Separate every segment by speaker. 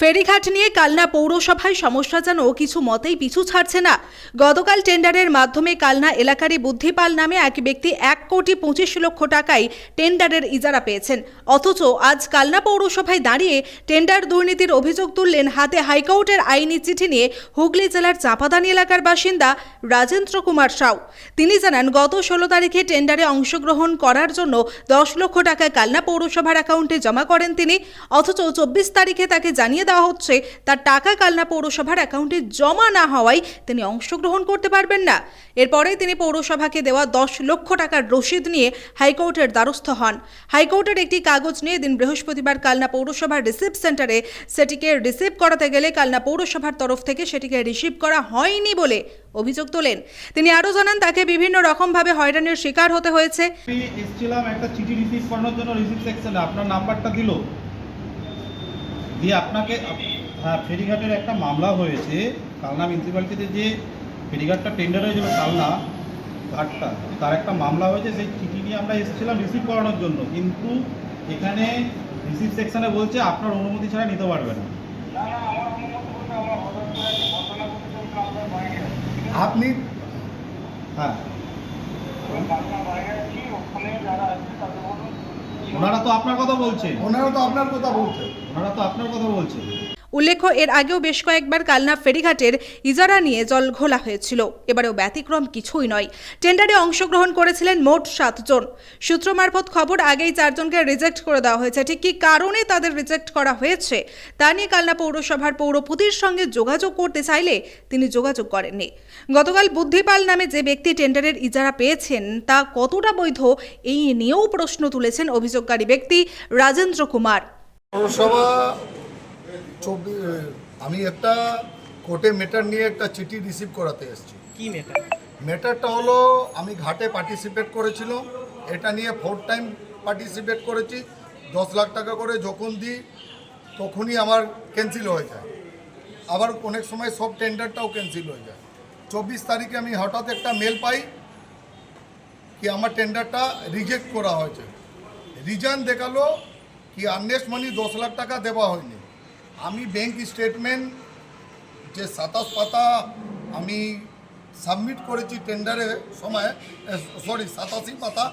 Speaker 1: ফেরিঘাট নিয়ে কালনা পৌরসভায় সমস্যা যেন কিছু মতেই পিছু ছাড়ছে না। গতকাল টেন্ডারের মাধ্যমে কালনা এলাকারই বুদ্ধিপাল নামে এক ব্যক্তি এক কোটি পঁচিশ লক্ষ টাকায় টেন্ডারের ইজারা পেয়েছেন। অথচ আজ কালনা পৌরসভায় দাঁড়িয়ে টেন্ডার দুর্নীতির অভিযোগ তুললেন হাতে হাইকোর্টের আইনি চিঠি নিয়ে হুগলি জেলার চাঁপাদানি এলাকার বাসিন্দা রাজেন্দ্র কুমার সাউ। তিনি জানান, গত ষোলো তারিখে টেন্ডারে অংশগ্রহণ করার জন্য দশ লক্ষ টাকা কালনা পৌরসভার অ্যাকাউন্টে জমা করেন তিনি। অথচ চব্বিশ তারিখে তাকে জানিয়ে দেওয়া হচ্ছে, তার টাকা কালনা পৌরসভার অ্যাকাউন্টে জমা না হওয়ায় তিনি অংশগ্রহণ করতে পারবেন না। এরপরেই তিনি পৌরসভাকে দেওয়া দশ লক্ষ টাকার রসিদ নিয়ে হাইকোর্টের দ্বারস্থ হন। হাইকোর্টের একটি কাগজ নিয়ে দিন বৃহস্পতিবার কালনা পৌরসভার রিসিভ সেন্টারে সেটিকে রিসিভ করাতে গেলে কালনা পৌরসভার তরফ থেকে সেটিকে রিসিভ করা হয়নি বলে অভিযোগ তোলেন। তিনি আরও জানান, তাকে বিভিন্ন রকমভাবে হয়রানির শিকার হতে হয়েছে।
Speaker 2: একটা চিঠি রিসিভ করানোর জন্য রিসিভ সেকশনে আপনার নাম্বারটা দিল। দিয়ে আপনাকে আপ- হ্যাঁ ফেরিঘাটের একটা মামলা হয়েছে। কালনা মিউনিসিপ্যালিটিতে যে ফেরিঘাটটা টেন্ডার হয়েছিল, কালনা ঘাটটা, তার একটা মামলা হয়েছে। সেই চিঠি নিয়ে আমরা এসেছিলাম রিসিভ করানোর জন্য। কিন্তু এখানে রিসিভ সেকশনে বলছে, আপনার অনুমতি ছাড়া নিতে পারবে না।
Speaker 3: আপনি
Speaker 2: হ্যাঁ। ওনারা তো আপনার কথা বলছেন।
Speaker 3: ওনারা তো আপনার কথা বলছেন।
Speaker 2: ওনারা তো আপনার কথা বলছেন।
Speaker 1: উল্লেখ্য এর আগেও বেশ কয়েকবার কালনা ফেরিঘাটের ইজারা নিয়ে জল ঘোলা হয়েছিল। এবারেও ব্যতিক্রম কিছুই নয়। টেন্ডারে অংশগ্রহণ করেছিলেন মোট সাতজন। সূত্র মারফত খবর আগেই চারজনকে রিজেক্ট করে দেওয়া হয়েছে। ঠিক কী কারণে তাদের রিজেক্ট করা হয়েছে তা নিয়ে কালনা পৌরসভার পৌরপতির সঙ্গে যোগাযোগ করতে চাইলে তিনি যোগাযোগ করেননি। গতকাল বুদ্ধিপাল নামে যে ব্যক্তি টেন্ডারের ইজারা পেয়েছেন তা কতটা বৈধ এই নিয়েও প্রশ্ন তুলেছেন অভিযোগকারী ব্যক্তি রাজেন্দ্র কুমার।
Speaker 3: পৌরসভা চব্বিশ আমি একটা কোর্টে মেটার নিয়ে একটা চিঠি রিসিভ করাতে এসেছি।
Speaker 4: কি মেটার
Speaker 3: মেটারটা হলো আমি ঘাটে পার্টিসিপেট করেছিলাম এটা নিয়ে ফোর্থ টাইম পার্টিসিপেট করেছি দশ লাখ টাকা করে যখন দিই তখনই আমার ক্যান্সেল হয়ে যায়। আবার অনেক সময় সব টেন্ডারটাও ক্যান্সেল হয়ে যায়। চব্বিশ তারিখে আমি হঠাৎ একটা মেল পাই কি আমার টেন্ডারটা রিজেক্ট করা হয়েছে। রিজন দেখাল কি আর্নেস্ট মানি দশ লাখ টাকা দেওয়া হয়নি। আমি ব্যাংক স্টেটমেন্ট যে সাতাশ পাতা আমি সাবমিট করেছি টেন্ডারের সময় সরি সাতাশি পাতা।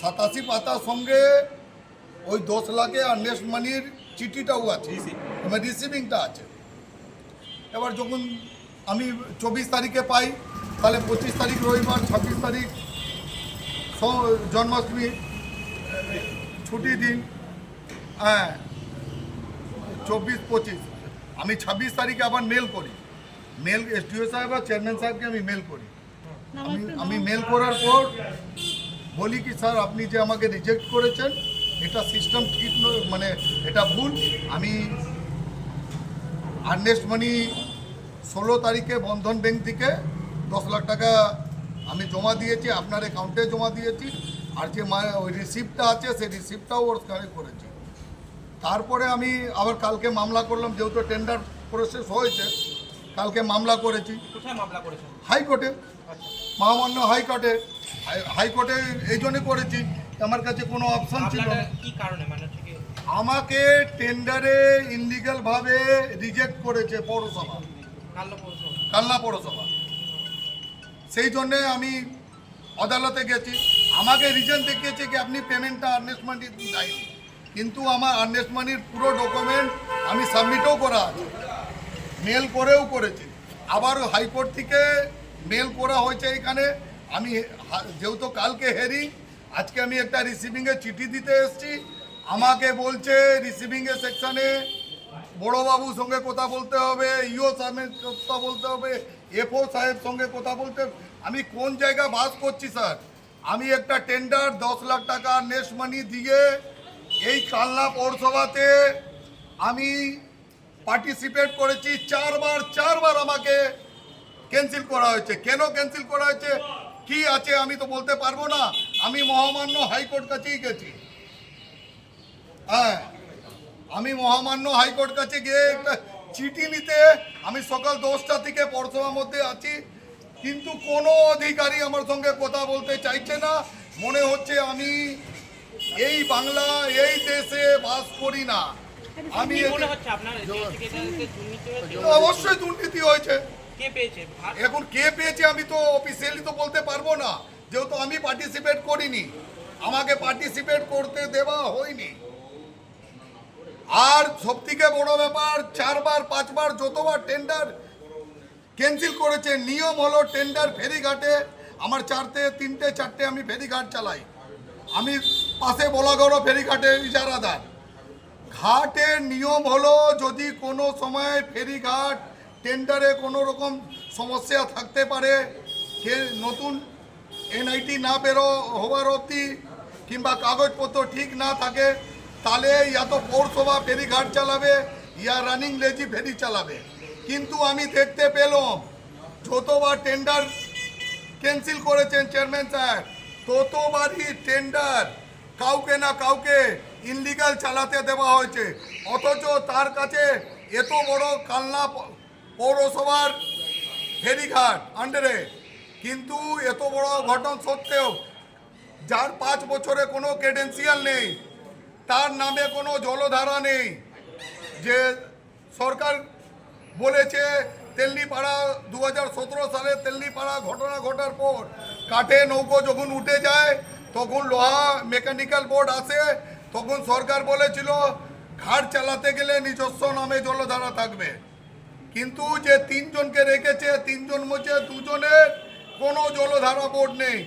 Speaker 3: সাতাশি পাতার সঙ্গে ওই দশ লাখে আর্নেস্ট মানির চিঠিটাও আছে রিসিভিংটা আছে। এবার যখন আমি চব্বিশ তারিখে পাই তাহলে পঁচিশ তারিখ রবিবার ছাব্বিশ তারিখ জন্মাষ্টমী ছুটি দিন হ্যাঁ চব্বিশ পঁচিশ। আমি ছাব্বিশ তারিখে আবার মেল করি। মেল এসডিও সাহেব আর চেয়ারম্যান সাহেবকে আমি মেল করি। আমি আমি মেল করার পর বলি কি স্যার আপনি যে আমাকে রিজেক্ট করেছেন এটা সিস্টেম ঠিক নয় মানে এটা ভুল। আমি আর্নেস্ট মানি ষোলো তারিখে বন্ধন ব্যাংক থেকে দশ লাখ টাকা আমি জমা দিয়েছি আপনার অ্যাকাউন্টে জমা দিয়েছি আর যে মা- ওই রিসিপ্টটা আছে সেই রিসিপ্টটাও ওর করেছি। তারপরে আমি আবার কালকে মামলা করলাম যেহেতু টেন্ডার প্রসেস হয়েছে কালকে মামলা করেছি। হাইকোর্টে মহামান্য হাইকোর্টে হাইকোর্টে এই জন্য করেছি আমার কাছে কোনো অপশন ছিল
Speaker 4: মানে
Speaker 3: আমাকে টেন্ডারে ইনলিগালভাবে রিজেক্ট করেছে পৌরসভা।
Speaker 4: কাল্লা পৌরসভা।
Speaker 3: সেই জন্যে আমি আদালতে গেছি। আমাকে রিজন দেখিয়েছে কি আপনি পেমেন্টটা আর্নেস্ট মানি যায়নি কিন্তু আমার আর্নেস্ট মানির পুরো ডকুমেন্ট আমি সাবমিটও করা আছে। মেল করেও করেছি। আবার হাইকোর্ট থেকে মেল করা হয়েছে এখানে। আমি যেহেতু কালকে হেরি আজকে আমি একটা রিসিভিংয়ে চিঠি দিতে এসেছি। আমাকে বলছে রিসিভিংয়ের সেকশনে বড়বাবুর সঙ্গে কথা বলতে হবে, ইও সাহেবের কথা বলতে হবে এফও সাহেব সঙ্গে কথা বলতে। আমি কোন জায়গায় বাস করছি, স্যার? আমি একটা টেন্ডার দশ লাখ টাকা নেক্সট মানি দিয়ে এই কালনা পৌরসভাতে আমি পার্টিসিপেট করেছি। চারবার চারবার আমাকে ক্যান্সেল করা হয়েছে। কেন ক্যান্সেল করা হয়েছে? কি আছে আমি তো বলতে পারব না। আমি মহামান্য হাইকোর্ট কাছেই গেছি। হ্যাঁ। আমি মহামান্য হাইকোর্ট কাছে গিয়ে একটা চিঠি নিতে আমি সকাল দশটা থেকে পৌরসভার মধ্যে আছি। কিন্তু কোনো অধিকারী আমার সঙ্গে কথা বলতে চাইছে না। মনে হচ্ছে আমি এই বাংলা এই দেশে বাস করি না। আমি অবশ্যই দুর্নীতি হয়েছে। এখন কে পেয়েছে আমি তো অফিসিয়ালি তো বলতে পারব না। যেহেতু আমি পার্টিসিপেট করিনি। আমাকে পার্টিসিপেট করতে দেওয়া হয়নি। আর সবথেকে বড় ব্যাপার, চারবার, পাঁচবার, যতবার টেন্ডার ক্যান্সেল করেছে, নিয়ম হলো টেন্ডার ফেরিঘাটে, আমার চারটে, তিনটে, চারটে আমি ফেরিঘাট চালাই। আমি পাশে বলাগড় ফেরিঘাটে ইজারাদার। ঘাটের নিয়ম হলো যদি কোনো সময় ফেরিঘাট টেন্ডারে কোনো রকম সমস্যা থাকতে পারে, কে নতুন এনআইটি না বেরো হওয়ার অবধি কিংবা কাগজপত্র ঠিক না থাকে তাহলে ইয়া তো পৌরসভা ফেরিঘাট চালাবে, ইয়া রানিং লেজি ফেরি চালাবে। কিন্তু আমি দেখতে পেলাম, যতবার টেন্ডার ক্যান্সেল করেছেন চেয়ারম্যান স্যার ততবারই টেন্ডার কাউকে না কাউকে ইনলিগাল চালাতে দেওয়া হয়েছে। অথচ তার কাছে এত বড় কালনা পৌরসভার ফেরিঘাট আন্ডারে কিন্তু এত বড় ঘটন সত্ত্বেও যার পাঁচ বছরে কোনো ক্রেডেন্সিয়াল নেই তার নামে কোনো জলধারা নেই। যে সরকার বলেছে, তেলনিপাড়া দু হাজার সালে তেলনিপাড়া ঘটনা ঘটার পর কাঠে নৌকো যখন উঠে যায়, তখন লোহা মেকানিক্যাল বোর্ড আসে, তখন সরকার বলেছিল ঘাট চালাতে গেলে নিজস্ব নামে জলধারা থাকবে। কিন্তু যে তিনজনকে রেখেছে, তিনজন মধ্যে দুজনের কোনো জলধারা বোর্ড নেই।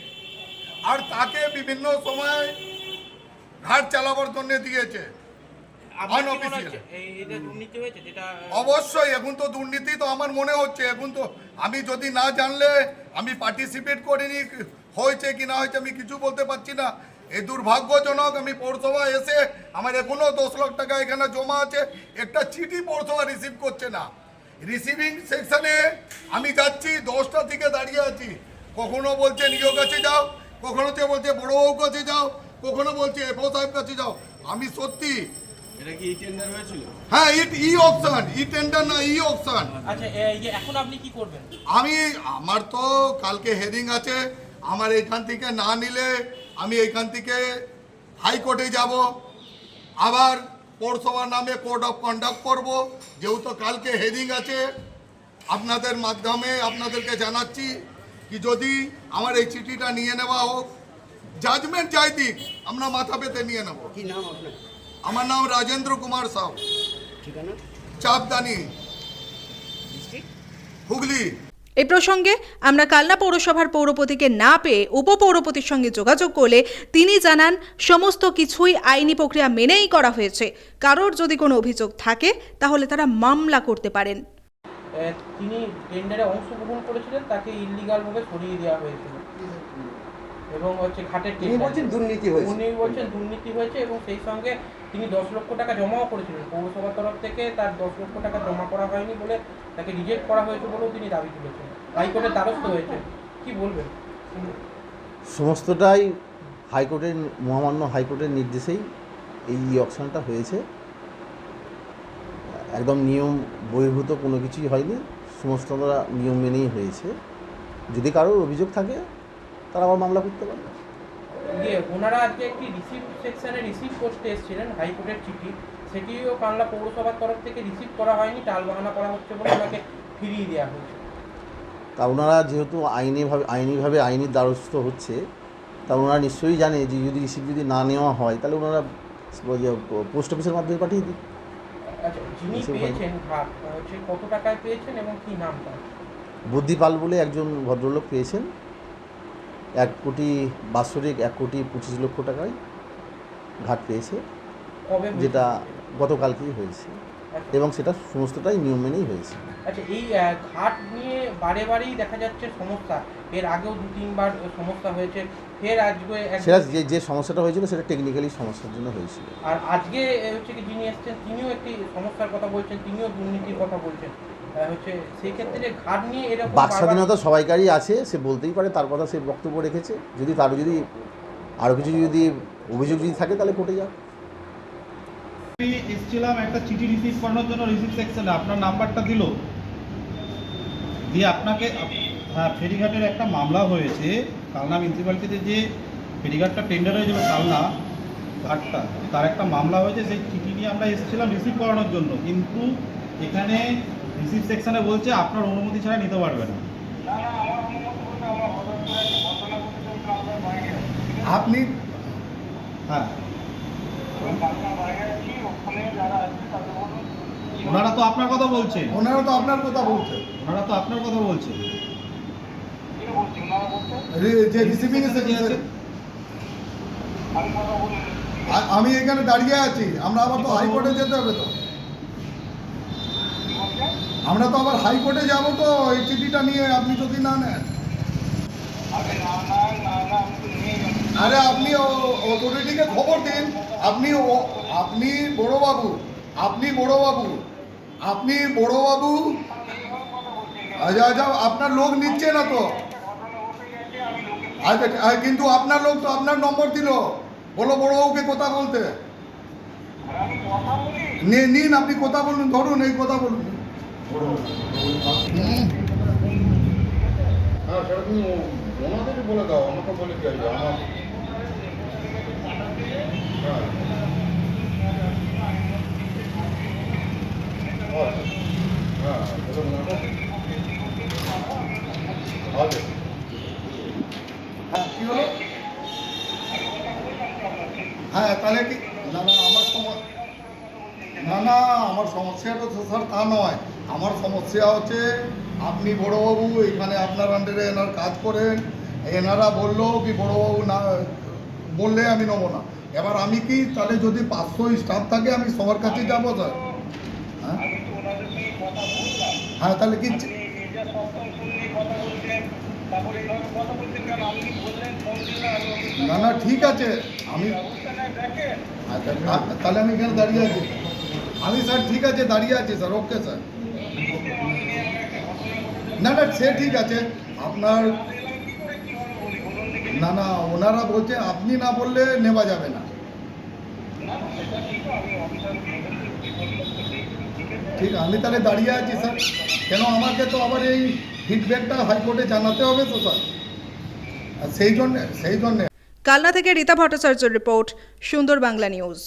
Speaker 3: আর তাকে বিভিন্ন সময় ঘাট চালাবার জন্য দিয়েছে। অবশ্যই এখন তো দুর্নীতি তো আমার মনে হচ্ছে এখন তো আমি যদি না জানলে আমি পার্টিসিপেট করিনি হয়েছে কি না হয়েছে আমি কিছু বলতে পারছি না। এই দুর্ভাগ্যজনক আমি পৌরসভা এসে আমার এখনও দশ লাখ টাকা এখানে জমা আছে একটা চিঠি পৌরসভা রিসিভ করছে না। রিসিভিং সেকশনে আমি যাচ্ছি দশটা থেকে দাঁড়িয়ে আছি। কখনো বলছে নিজ কাছে যাও কখনো তো বলছে বড়বাবু কাছে যাও কখনো বলছে এফও সাহেব কাছে যাও। আমি সত্যি।
Speaker 5: এটা কি টেন্ডার হয়েছিল?
Speaker 3: হ্যাঁ ইট ই অপশন ই টেন্ডার না ই অপশন
Speaker 4: আচ্ছা এখন আপনি কি করবেন?
Speaker 3: আমি আমার তো কালকে হেডিং আছে আমার এখান থেকে না নিলে আমি এখান থেকে হাইকোর্টে যাব। আবার পৌরসভার নামে কোড অফ কন্ডাক্ট করব যেহেতু কালকে হেডিং আছে আপনাদের মাধ্যমে আপনাদেরকে জানাচ্ছি কি যদি আমার এই চিঠিটা নিয়ে নেওয়া হোক জাজমেন্ট যাই দিক আমরা মাথা পেতে নিয়ে নেব।
Speaker 5: কি নাম আপনার?
Speaker 3: আমার নাম রাজেন্দ্র কুমার সাউ।
Speaker 5: ঠিকানা?
Speaker 3: চাপদানি। হুগলি।
Speaker 1: এই প্রসঙ্গে আমরা কালনা পৌরসভার পৌরপতিকে না পেয়ে উপপৌরপতির সঙ্গে যোগাযোগ করলে তিনি জানান সমস্ত কিছুই আইনি প্রক্রিয়া মেনেই করা হয়েছে। কারোর যদি কোনো অভিযোগ থাকে তাহলে তারা মামলা করতে পারেন।
Speaker 4: তিনি টেন্ডারে অংশগ্রহণ করেছিলেন তাকে ইলিগাল ভাবে সরিয়ে দেওয়া হয়েছিল। এবং হচ্ছে ঘাটের
Speaker 5: তিনি বলছেন দুর্নীতি হয়েছে।
Speaker 4: উনি বলছেন দুর্নীতি হয়েছে এবং সেই সঙ্গে তিনি দশ লক্ষ টাকা জমাও করেছিলেন। পৌরসভার তরফ থেকে তার দশ লক্ষ টাকা জমা করা হয়নি বলে তাকে রিজেক্ট করা হয়েছে বলেও তিনি দাবি তুলেছেন। হাইকোর্টের দ্বারস্থ হয়েছে কি বলবেন?
Speaker 6: সমস্তটাই হাইকোর্টের মহামান্য হাইকোর্টের নির্দেশেই এই অকশনটা হয়েছে। একদম নিয়ম বহির্ভূত কোনো কিছুই হয়নি। সমস্তটা নিয়ম মেনেই হয়েছে। যদি কারোর অভিযোগ থাকে তারা আবার মামলা করতে পারে
Speaker 4: ইয়ে ওনারা আজকে একটি রিসিভ সেকশনে রিসিভ করতে এসেছিলেন হাইকোর্টের চিঠি। সেটিও কানলা পৌরসভার তরফ থেকে রিসিভ করা হয়নি টালবাহানা করা হচ্ছে বলে ওনাকে ফিরিয়ে দেওয়া হয়েছে।
Speaker 6: তা ওনারা যেহেতু আইনিভাবে আইনিভাবে আইনি দ্বারস্থ হচ্ছে তা ওনারা নিশ্চয়ই জানে যে যদি রিসিভ যদি না নেওয়া হয় তাহলে ওনারা পোস্ট অফিসের মাধ্যমে পাঠিয়ে দিন।
Speaker 4: আচ্ছা কত টাকায় পেয়েছেন এবং কি নাম
Speaker 6: বুদ্ধিপাল বলে একজন ভদ্রলোক পেয়েছেন। এক কোটি বাৎসরিক এক কোটি পঁচিশ লক্ষ টাকায় ঘাট পেয়েছে যেটা গতকালকেই হয়েছে।
Speaker 4: আচ্ছা।
Speaker 6: এবং সেটা সমস্তটাই নিয়ম মেনেই হয়েছে।
Speaker 4: আচ্ছা এই ঘাট নিয়ে বারে বারেই দেখা যাচ্ছে সমস্যা। এর আগেও দু তিনবার সমস্যা হয়েছে। ফের আজকে
Speaker 6: সেটা যে যে সমস্যাটা হয়েছিল সেটা টেকনিক্যালি সমস্যার জন্য হয়েছিল।
Speaker 4: আর আজকে হচ্ছে কি যিনি এসেছেন তিনিও একটি সমস্যার কথা বলছেন তিনিও দুর্নীতির কথা বলছেন। হচ্ছে সেই ক্ষেত্রে ঘাট নিয়ে এরকম
Speaker 6: বাক স্বাধীনতা সবাইকারই আছে সে বলতেই পারে তার কথা সে বক্তব্য রেখেছে। যদি তারও যদি আরও কিছু যদি অভিযোগ যদি থাকে তাহলে কোর্টে যাক
Speaker 2: এসেছিলাম একটা চিঠি রিসিভ করানোর জন্য রিসিভ সেকশনে আপনার নাম্বারটা দিল। দিয়ে আপনাকে হ্যাঁ ফেরিঘাটের একটা মামলা হয়েছে। কালনা মিউনিসিপ্যালিটিতে যে ফেরিঘাটটা টেন্ডার হয়েছিল কালনা কার্ডটা তার একটা মামলা হয়েছে। সেই চিঠি নিয়ে আমরা এসেছিলাম রিসিভ করানোর জন্য। কিন্তু এখানে রিসিভ সেকশনে বলছে আপনার অনুমতি ছাড়া নিতে পারবে না।
Speaker 3: আপনি
Speaker 2: হ্যাঁ। ওনারা তো আপনার কথা বলছেন
Speaker 3: ওনারা তো আপনার কথা বলছে।
Speaker 2: ওনারা তো আপনার কথা বলছেন
Speaker 3: যে রিসিভিং আমি এখানে দাঁড়িয়ে আছি। আমরা আবার তো হাইকোর্টে যেতে হবে তো। আমরা তো আবার হাইকোর্টে যাব তো এই চিঠিটা নিয়ে আপনি যদি না নেন। আরে আপনি অথরিটিকে খবর দিন। আপনি আপনি বড়বাবু আপনি বড়বাবু আপনি বড়বাবু। আচ্ছা আচ্ছা আপনার লোক নিচ্ছে না তো। আচ্ছা আচ্ছা, কিন্তু আপনার লোক তো আপনার নম্বর দিল। বলো বড়বাবুকে কথা বলতে। নে- নিন আপনি কথা বলুন ধরুন এই কথা বলুন।
Speaker 7: হ্যাঁ সেটা তুমি ওনাদেরই বলে দাও আমাকে বলে কি আসবে আমার হ্যাঁ
Speaker 3: তাহলে কি? না না, আমার সমস্যা না না, আমার সমস্যাটা তো স্যার তা নয়। আমার সমস্যা হচ্ছে, আপনি বড়োবাবু এখানে আপনার আন্ডারে এনার কাজ করেন, এনারা বলল কি বড়োবাবু না, বললে আমি নেব না। এবার আমি কি, তাহলে যদি পাঁচশো স্টাফ থাকে, আমি সবার কাছে যাব স্যার হ্যাঁ? তাহলে কি না না, ঠিক আছে। আমি আচ্ছা তাহলে আমি এখানে দাঁড়িয়ে আছি। আমি, স্যার, ঠিক আছে, দাঁড়িয়ে আছি, স্যার ওকে স্যার। না না, সে ঠিক আছে। আপনার না না, ওনারা বলছে আপনি না বললে নেওয়া যাবে না। ঠিক, আমি তাহলে দাঁড়িয়ে আছি, স্যার। কেন আমাকে তো আবার এই ফিডব্যাকটা হাইকোর্টে জানাতে হবে তো, স্যার? সেই জন্যে সেই জন্যে।
Speaker 1: কালনা থেকে রীতা ভট্টাচার্যের রিপোর্ট, সুন্দর বাংলা নিউজ।